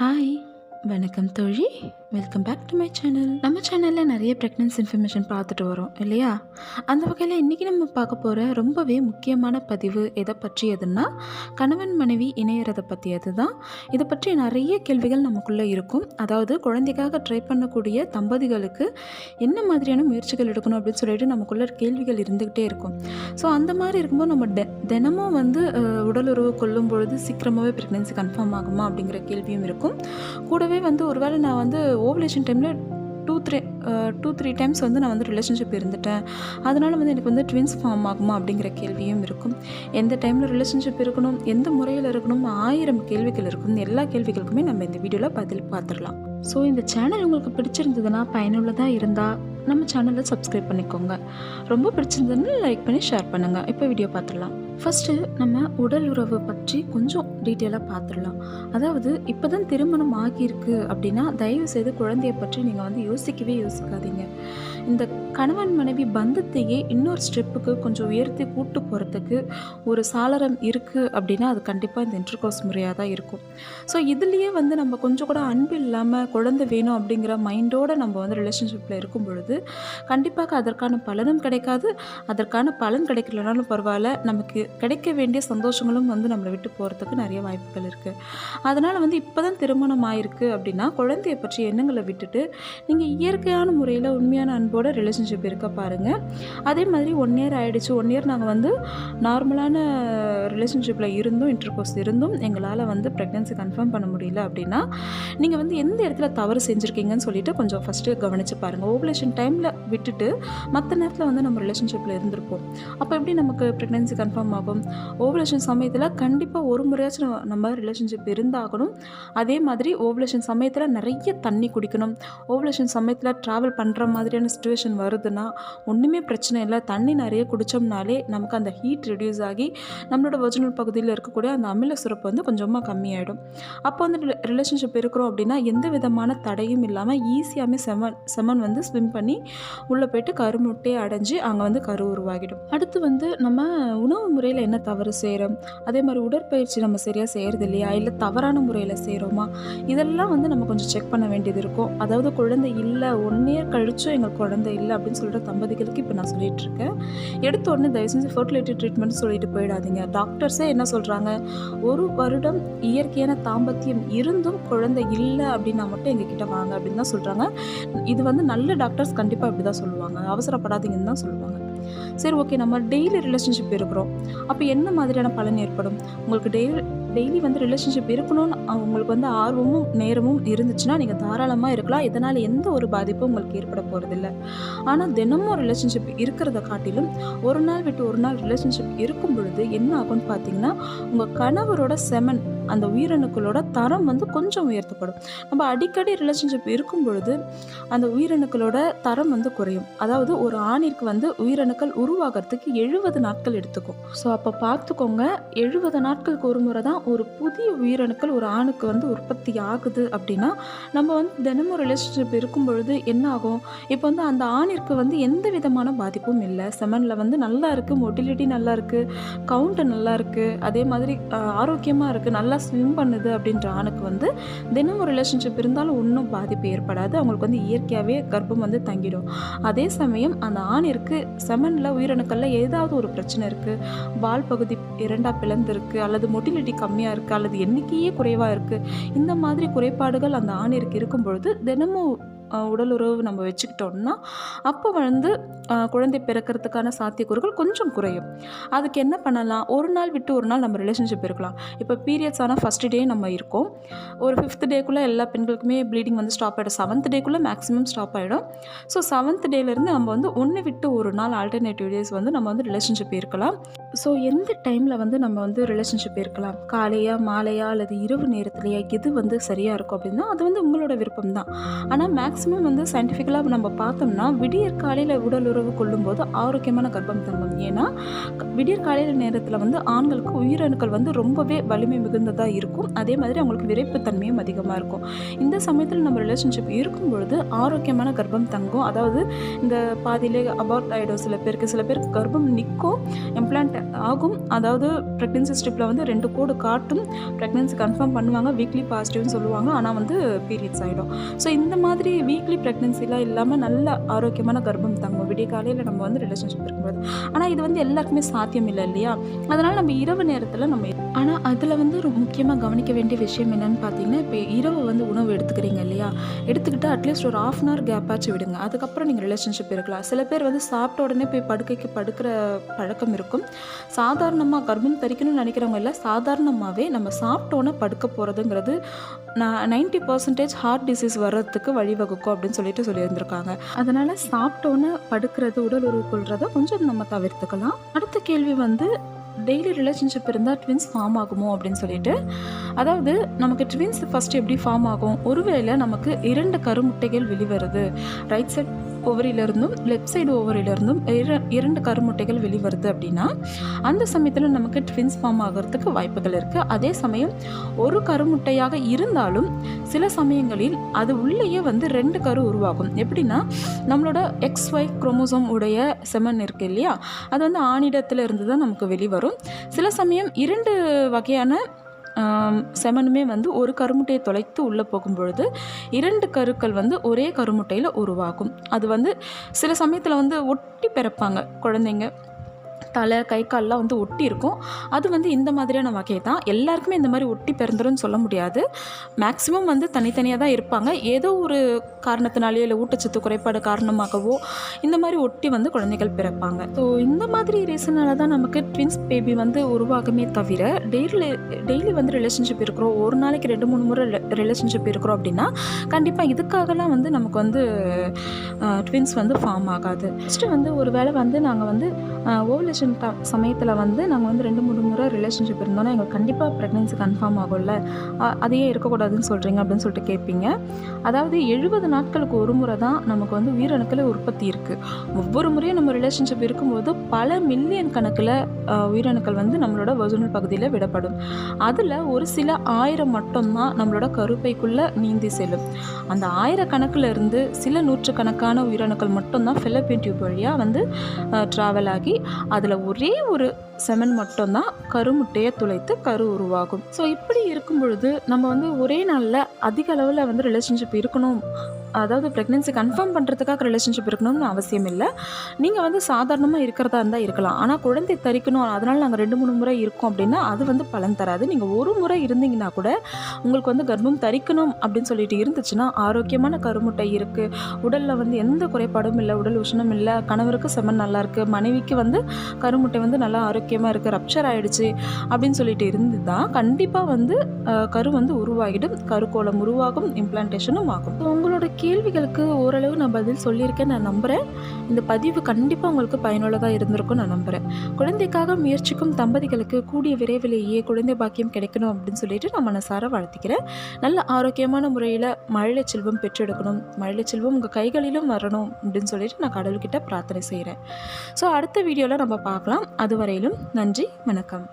Hi வணக்கம் தோழி welcome back to my channel நம்ம சேனலில் நிறைய ப்ரெக்னன்சி இன்ஃபர்மேஷன் பார்த்துட்டு வரோம் இல்லையா? அந்த வகையில் இன்றைக்கி நம்ம பார்க்க போகிற ரொம்பவே முக்கியமான பதிவு எதை பற்றியதுன்னா கணவன் மனைவி இணையறதை பற்றியது தான். இதை பற்றி நிறைய கேள்விகள் நமக்குள்ளே இருக்கும். அதாவது குழந்தைக்காக ட்ரை பண்ணக்கூடிய தம்பதிகளுக்கு என்ன மாதிரியான முயற்சிகள் எடுக்கணும் அப்படின்னு சொல்லிட்டு நமக்குள்ள கேள்விகள் இருந்துக்கிட்டே இருக்கும். ஸோ அந்த மாதிரி இருக்கும்போது நம்ம டெ தினமும் வந்து உடலுறவு கொள்ளும் பொழுது சீக்கிரமாகவே ப்ரெக்னென்சி கன்ஃபார்ம் ஆகுமா அப்படிங்கிற கேள்வியும் இருக்கும். கூடவே வந்து ஒருவேளை நான் வந்து ஓவலேஷன் டைமில் two three two three times வந்து நான் வந்து ரிலேஷன்ஷிப் இருந்துட்டேன். அதனால் வந்து எனக்கு வந்து ட்வின்ஸ் ஃபார்ம் ஆகுமா அப்படிங்கிற கேள்வியும் இருக்கும். எந்த டைமில் ரிலேஷன்ஷிப் இருக்கணும் எந்த முறையில் இருக்கணும் ஆயிரம் கேள்விகள் இருக்கும். எல்லா கேள்விகளுக்குமே நம்ம இந்த வீடியோவில் பதில் பார்த்துடலாம். ஸோ இந்த சேனல் உங்களுக்கு பிடிச்சிருந்ததுன்னா பயனுள்ளதாக இருந்தால் நம்ம சேனலை சப்ஸ்கிரைப் பண்ணிக்கோங்க. ரொம்ப பிடிச்சிருந்ததுன்னு லைக் பண்ணி ஷேர் பண்ணுங்கள் இப்போ வீடியோ பார்த்துடலாம். ஃபஸ்ட்டு நம்ம உடல் உறவு பற்றி கொஞ்சம் டீட்டெயிலாக பார்த்துடலாம். அதாவது இப்போ தான் திருமணம் ஆகியிருக்கு அப்படின்னா தயவு செய்து குழந்தைய பற்றி நீங்கள் வந்து யோசிக்கவே யோசிக்காதீங்க. இந்த கணவன் மனைவி பந்தத்தையே இன்னொரு ஸ்டெப்புக்கு கொஞ்சம் உயர்த்தி கூட்டு போகிறதுக்கு ஒரு சாளரம் இருக்குது அப்படின்னா அது கண்டிப்பாக இந்த இன்டர்கோர்ஸ் முறையாக தான் இருக்கும். ஸோ இதுலேயே வந்து நம்ம கொஞ்சம் கூட அன்பு இல்லாமல் குழந்தை வேணும் அப்படிங்கிற மைண்டோடு நம்ம வந்து ரிலேஷன்ஷிப்பில் இருக்கும் பொழுது கண்டிப்பாக அதற்கான பலனும் கிடைக்காது. அதற்கான பலன் கிடைக்கலனாலும் பரவாயில்ல நமக்கு கிடைக்க வேண்டிய சந்தோஷங்களும் வந்து நம்மளை விட்டு போகிறதுக்கு நிறைய வாய்ப்புகள் இருக்குது அதனால் வந்து இப்போ தான் திருமணம் ஆயிருக்கு அப்படின்னா குழந்தைய பற்றி எண்ணங்களை விட்டுட்டு நீங்கள் இயற்கையான முறையில் உண்மையான அன்போட ரிலேஷன்ஷிப் இருக்க பாருங்கள் அதே மாதிரி ஒன் இயர் ஆகிடுச்சு ஒன் இயர் நாங்கள் வந்து நார்மலான ரிலேஷன்ஷிப்பில் இருந்தும் இன்டர்கோர்ஸ் இருந்தும். எங்களால் வந்து ப்ரெக்னென்சி கன்ஃபார்ம் பண்ண முடியல அப்படின்னா நீங்கள் வந்து எந்த இடத்துல தவறு செஞ்சுருக்கீங்கன்னு சொல்லிட்டு கொஞ்சம் ஃபஸ்ட்டு கவனித்து பாருங்கள் ஓவலேஷன் டைமில் விட்டுட்டு மற்ற நேரத்தில் வந்து நம்ம ரிலேஷன்ஷிப்பில் இருந்திருப்போம். அப்போ எப்படி நமக்கு ப்ரெக்னென்சி கன்ஃபார்ம் ஆகும் ஓவலேஷன் சமயத்தில் கண்டிப்பாக ஒரு முறையாச்சும் நம்ம- நம்ம ரிலேஷன்ஷிப் இருந்தாகணும். அதே மாதிரி ஓவலேஷன் சமயத்தில் நிறைய தண்ணி குடிக்கணும். ஓவலேஷன் சமயத்தில் ட்ராவல் பண்ணுற மாதிரியான சுச்சுவேஷன் வருதுன்னா ஒன்றுமே பிரச்சனை இல்லை. தண்ணி நிறைய குடித்தோம்னாலே நமக்கு அந்த ஹீட் ரெடியூஸ் ஆகி நம்மளோட ஒரிஜினல் பகுதியில் இருக்கக்கூடிய அந்த அமில சுரப்பு வந்து கொஞ்சமாக கம்மியாயிடும். அப்போ வந்து ரிலேஷன்ஷிப் இருக்கிறோம் அப்படின்னா எந்த விதமான தடையும் இல்லாமல் ஈஸியாகவே செமன் செமன் வந்து ஸ்விம் பண்ணி உள்ளே போயிட்டு கருமுட்டையை அடைஞ்சு அங்கே வந்து கரு உருவாகிடும். அடுத்து வந்து நம்ம உணவு முறையில் என்ன தவறு செய்கிறோம் அதே மாதிரி உடற்பயிற்சி நம்ம சரியாக செய்கிறது இல்லையா? இல்லை தவறான முறையில் செய்கிறோமா இதெல்லாம் வந்து நம்ம கொஞ்சம் செக் பண்ண வேண்டியது இருக்கும். அதாவது குழந்தை இல்லை ஒன் இயர் கழிச்சும் எங்கள் குழந்தை இல்லை அப்படின்னு சொல்கிற தம்பதிகளுக்கு இப்போ நான் சொல்லிட்டு இருக்கேன். எடுத்த உடனே தயவு செஞ்சு ஃபர்டிலிட்டி ட்ரீட்மெண்ட் சொல்லிட்டு போயிடாதீங்க. டாக்டர்ஸே என்ன சொல்கிறாங்க ஒரு வருடம் இயற்கையான தாம்பத்தியம் இருந்தும் குழந்தை இல்லை அப்படின்னா மட்டும் எங்ககிட்ட வாங்க அப்படின்னு தான் சொல்கிறாங்க இது வந்து நல்ல டாக்டர்ஸ் கண்டிப்பாக இப்படி தான் சொல்லுவாங்க. அவசரப்படாதீங்கன்னு தான் சொல்லுவாங்க. சரி ஓகே நம்ம டெய்லி ரிலேஷன்ஷிப் இருக்கிறோம். அப்போ என்ன மாதிரியான பலன் ஏற்படும்? உங்களுக்கு டெய்லி டெய்லி வந்து ரிலேஷன்ஷிப் இருக்கணும்னு உங்களுக்கு வந்து ஆர்வமும் நேரமும் இருந்துச்சுன்னா நீங்கள் தாராளமாக இருக்கலாம். இதனால் எந்த ஒரு பாதிப்பும் உங்களுக்கு ஏற்பட போகிறதில்ல ஆனால் தினமும் ரிலேஷன்ஷிப் இருக்கிறத காட்டிலும் ஒரு நாள் விட்டு ஒரு நாள் ரிலேஷன்ஷிப் இருக்கும் பொழுது என்ன ஆகும்னு பார்த்தீங்கன்னா உங்கள் கணவரோட செமன் அந்த உயிரணுக்களோட தரம் வந்து கொஞ்சம் உயர்த்தப்படும். நம்ம அடிக்கடி ரிலேஷன்ஷிப் இருக்கும் பொழுது அந்த உயிரணுக்களோட தரம் வந்து குறையும். அதாவது ஒரு ஆணிற்கு வந்து உயிரணுக்கள் உருவாகிறதுக்கு எழுபது நாட்கள் எடுத்துக்கும். ஸோ அப்போ பார்த்துக்கோங்க எழுபது நாட்களுக்கு ஒரு முறை தான் ஒரு புதிய உயிரணுக்கள் ஒரு ஆணுக்கு வந்து உற்பத்தி ஆகுது அப்படின்னா நம்ம வந்து தினமும் ரிலேஷன்ஷிப் இருக்கும் பொழுது என்ன ஆகும்? இப்போ வந்து அந்த ஆணிற்கு வந்து எந்த விதமான பாதிப்பும் இல்லை. செமனில் வந்து நல்லா இருக்குது மொட்டிலிட்டி நல்லா இருக்குது கவுண்ட் நல்லா இருக்குது அதே மாதிரி ஆரோக்கியமாக இருக்குது நல்லா ஸ்விம் பண்ணுது அப்படின்ற ஆணுக்கு வந்து தினமும் ரிலேஷன்ஷிப் இருந்தாலும் ஒன்றும் பாதிப்பு ஏற்படாது. அவங்களுக்கு வந்து இயற்கையாகவே கர்ப்பம் வந்து தங்கிடும். அதே சமயம் அந்த ஆணிற்கு செமனில் உயிரணுக்களில் ஏதாவது ஒரு பிரச்சனை இருக்குது வால் பகுதி இரண்டாக பிளந்திருக்கு அல்லது மொட்டிலிட்டி கம்மியாக இருக்குது அல்லது எண்ணிக்கையே குறைவாக இருக்குது இந்த மாதிரி குறைபாடுகள் அந்த ஆணிற்கு இருக்கும் பொழுது தினமும் உடல் உறவு நம்ம வச்சுக்கிட்டோம்னா அப்போ வந்து குழந்தை பிறக்கிறதுக்கான சாத்தியக்கூறுகள் கொஞ்சம் குறையும். அதுக்கு என்ன பண்ணலாம்? ஒரு நாள் விட்டு ஒரு நாள் நம்ம ரிலேஷன்ஷிப் இருக்கலாம். இப்போ பீரியட்ஸ் ஆனால் ஃபஸ்ட் டே நம்ம இருக்கோம். ஒரு ஃபிஃப்த் டேக்குள்ளே எல்லா பெண்களுக்குமே ப்ளீடிங் வந்து ஸ்டாப் ஆகிடும் செவன்த் டேக்குள்ளே மேக்ஸிமம் ஸ்டாப் ஆகிடும் ஸோ செவன்த் டேலேருந்து நம்ம வந்து ஒன்று விட்டு ஒரு நாள் ஆல்டர்னேட்டிவ் டேஸ் வந்து நம்ம வந்து ரிலேஷன்ஷிப் இருக்கலாம். ஸோ எந்த டைமில் வந்து நம்ம வந்து ரிலேஷன்ஷிப் இருக்கலாம்? காலையா மாலையா அல்லது இரவு நேரத்துலையா? எது வந்து சரியாக இருக்கும் அப்படின்னா அது வந்து உங்களோட விருப்பம் தான் ஆனால் மேக்ஸிமம் வந்து சயின்டிஃபிக்கலாக நம்ம பார்த்தோம்னா விடியற் காலையில் உடல் உறவு கொள்ளும்போது ஆரோக்கியமான கர்ப்பம் தங்கும். ஏன்னா விடியற் காலையில் நேரத்தில் வந்து ஆண்களுக்கு உயிரணுக்கள் வந்து ரொம்பவே வலிமை மிகுந்ததாக இருக்கும். அதே மாதிரி அவங்களுக்கு விரைப்புத்தன்மையும் அதிகமாக இருக்கும். இந்த சமயத்தில் நம்ம ரிலேஷன்ஷிப் இருக்கும் பொழுது ஆரோக்கியமான கர்ப்பம் தங்கும். அதாவது இந்த பாதியிலே அபார்ட் ஆகிடும் சில பேருக்கு சில பேருக்கு கர்ப்பம் நிற்கும். இம்ப்ளான்ட் ஆகும். அதாவது ப்ரெக்னென்சி ஸ்ட்ரிப்பில் வந்து ரெண்டு கோடு காட்டும். ப்ரெக்னென்சி கன்ஃபார்ம் பண்ணுவாங்க வீக்லி பாசிட்டிவ்னு சொல்லுவாங்க. ஆனால் வந்து பீரியட்ஸ் ஆகிடும் ஸோ இந்த மாதிரி வீக்லி ப்ரெக்னென்சிலாம் இல்லாமல் நல்ல ஆரோக்கியமான கர்ப்பம் தங்கும். விடிய காலையில் நம்ம வந்து ரிலேஷன்ஷிப் இருக்கும்போது. ஆனால் இது வந்து எல்லாருக்குமே சாத்தியம் இல்லை இல்லையா? அதனால் நம்ம இரவு நேரத்தில் நம்ம ஆனால் அதில் வந்து ஒரு முக்கியமாக கவனிக்க வேண்டிய விஷயம் என்னன்னு பார்த்தீங்கன்னா இப்போ இரவு வந்து உணவு எடுத்துக்கிறீங்க இல்லையா? எடுத்துக்கிட்டு அட்லீஸ்ட் ஒரு ஆஃப் அன் ஹவர் கேப்பாச்சும் விடுங்க. அதுக்கப்புறம் நீங்கள் ரிலேஷன்ஷிப் இருக்கலாம். சில பேர் வந்து சாப்பிட்ட உடனே போய் படுக்கைக்கு படுக்கிற பழக்கம் இருக்கும். சாதாரணமாக கர்ப்பம் தரிக்கணும்னு நினைக்கிறவங்க இல்லை சாதாரணமாகவே நம்ம சாப்பிட்டோன்னே படுக்க போகிறதுங்கிறது நான் நைன்ட்டி பர்சன்டேஜ் ஹார்ட் டிசீஸ் வர்றதுக்கு வழிவகுக்கும் அப்படின்னு சொல்லிட்டு சொல்லியிருந்திருக்காங்க. அதனால் சாப்பிட்டோன்னே படுக்கிறது உடல் உறவு கொள்றதை கொஞ்சம் நம்ம தவிர்த்துக்கலாம். அடுத்த கேள்வி வந்து டெய்லி ரிலேஷன்ஷிப் இருந்தால் ட்வின்ஸ் ஃபார்ம் ஆகுமோ அப்படின்னு சொல்லிட்டு. அதாவது நமக்கு ட்வின்ஸ் ஃபஸ்ட்டு எப்படி ஃபார்ம் ஆகும்? ஒருவேளை நமக்கு இரண்டு கருமுட்டைகள் வெளிவருது. ரைட் சைட் ஓவரிலிருந்தும் லெஃப்ட் சைடு ஓவரிலிருந்தும் இர இரண்டு கருமுட்டைகள் வெளிவருது அப்படின்னா அந்த சமயத்தில் நமக்கு ட்வின்ஸ் ஃபார்ம் ஆகிறதுக்கு வாய்ப்புகள் இருக்குது அதே சமயம் ஒரு கருமுட்டையாக இருந்தாலும் சில சமயங்களில் அது உள்ளேயே வந்து ரெண்டு கரு உருவாகும். எப்படின்னா நம்மளோட எக்ஸ் ஒய் குரோமோசோம் உடைய செமன் இருக்கு இல்லையா? அது வந்து ஆணிடத்தில் இருந்து தான் நமக்கு வெளிவரும். சில சமயம் இரண்டு வகையான செமனுமே வந்து ஒரு கருமுட்டையை தொலைத்து உள்ளே போகும்பொழுது இரண்டு கருக்கள் வந்து ஒரே கருமுட்டையில் உருவாகும். அது வந்து சில சமயத்தில் வந்து ஒட்டி பிறப்பாங்க குழந்தைங்க. தலை கை கால்லாம் வந்து ஒட்டி இருக்கும் அது வந்து இந்த மாதிரியான வகை தான். எல்லாருக்குமே இந்த மாதிரி ஒட்டி பிறந்துரும்னு சொல்ல முடியாது. மேக்ஸிமம் வந்து தனித்தனியாக தான் இருப்பாங்க. ஏதோ ஒரு காரணத்தினாலேயோ இல்லை ஊட்டச்சத்து குறைபாடு காரணமாகவோ இந்த மாதிரி ஒட்டி வந்து குழந்தைகள் பிறப்பாங்க. ஸோ இந்த மாதிரி ரீசனால தான் நமக்கு ட்வின்ஸ் பேபி வந்து உருவாகுமே தவிர டெய்லி டெய்லி வந்து ரிலேஷன்ஷிப் இருக்கிறோம். ஒரு நாளைக்கு ரெண்டு மூணு முறை ரிலேஷன்ஷிப் இருக்கிறோம் அப்படின்னா கண்டிப்பாக இதுக்காகலாம் வந்து நமக்கு வந்து ட்வின்ஸ் வந்து ஃபார்ம் ஆகாது. ஃபஸ்ட்டு வந்து ஒரு வேளை வந்து நாங்கள் வந்து ரிலேஷன் ட சமயத்தில் வந்து நாங்கள் வந்து ரெண்டு மூணு முறை ரிலேஷன்ஷிப் இருந்தோன்னா எங்களுக்கு கண்டிப்பாக ப்ரெக்னென்சி கன்ஃபார்ம் ஆகும்ல. அதையே இருக்கக்கூடாதுன்னு சொல்கிறீங்க அப்படின்னு சொல்லிட்டு கேட்பீங்க அதாவது எழுபது நாட்களுக்கு ஒரு முறை தான் நமக்கு வந்து உயிரணுக்களை உற்பத்தி இருக்குது ஒவ்வொரு முறையும் நம்ம ரிலேஷன்ஷிப் இருக்கும்போது பல மில்லியன் கணக்கில் உயிரணுக்கள் வந்து நம்மளோட வஜுனல் பகுதியில் விடப்படும். அதில் ஒரு சில ஆயிரம் மட்டும்தான் நம்மளோட கருப்பைக்குள்ளே நீந்தி செல்லும். அந்த ஆயிரக்கணக்கில் இருந்து சில நூற்றுக்கணக்கான உயிரணுக்கள் மட்டும்தான் ஃபிலப்பின் டியூப் வழியாக வந்து ட்ராவல் ஆகி அதில் ஒரே ஒரு செமன் மட்டும்தான் கருமுட்டையை துளைத்து கரு உருவாகும். ஸோ இப்படி இருக்கும் பொழுது நம்ம வந்து ஒரே நாளில் அதிக அளவில் வந்து ரிலேஷன்ஷிப் இருக்கணும் அதாவது ப்ரெக்னென்சி கன்ஃபார்ம் பண்ணுறதுக்காக ரிலேஷன்ஷிப் இருக்கணும்னு அவசியம் இல்லை. நீங்கள் வந்து சாதாரணமாக இருக்கிறதா இருந்தால் இருக்கலாம். ஆனால் குழந்தை தரிக்கணும் அதனால் நாங்கள் ரெண்டு மூணு முறை இருக்கோம் அப்படின்னா அது வந்து பலன் தராது. நீங்கள் ஒரு முறை இருந்தீங்கன்னா கூட உங்களுக்கு வந்து கர்ப்பம் தரிக்கணும் அப்படின்னு சொல்லிட்டு இருந்துச்சுன்னா ஆரோக்கியமான கருமுட்டை இருக்குது உடலில் வந்து எந்த குறைபாடும் இல்லை உடல் உஷ்ணம் இல்லை கணவருக்கு செமன் நல்லா இருக்குது மனைவிக்கு வந்து கருமுட்டை வந்து நல்லா ஆரோக்கியமாக இருக்குது ரப்சர் ஆகிடுச்சு அப்படின்னு சொல்லிட்டு இருந்து தான் கண்டிப்பாக வந்து கரு வந்து உருவாகிடும். கருக்கோளம் உருவாகும் இம்ப்ளான்டேஷனும் ஆகும். உங்களோட கேள்விகளுக்கு ஓரளவு நான் பதில் சொல்லியிருக்கேன் நான் நம்புகிறேன் இந்த பதிவு கண்டிப்பாக உங்களுக்கு பயனுள்ளதாக இருந்திருக்கும் நான் நம்புகிறேன் குழந்தைக்காக முயற்சிக்கும் தம்பதிகளுக்கு கூடிய விரைவிலேயே குழந்தை பாக்கியம் கிடைக்கணும் அப்படின்னு சொல்லிட்டு நான் மனசார வாழ்த்திக்கிறேன். நல்ல ஆரோக்கியமான முறையில் மழலை செல்வம் பெற்றெடுக்கணும் மழலை செல்வம் உங்கள் கைகளிலும் வரணும் அப்படின்னு சொல்லிட்டு நான் கடவுள்கிட்ட பிரார்த்தனை செய்கிறேன் ஸோ அடுத்த வீடியோவில் நம்ம பார்க்கலாம். அதுவரையிலும் நன்றி வணக்கம்.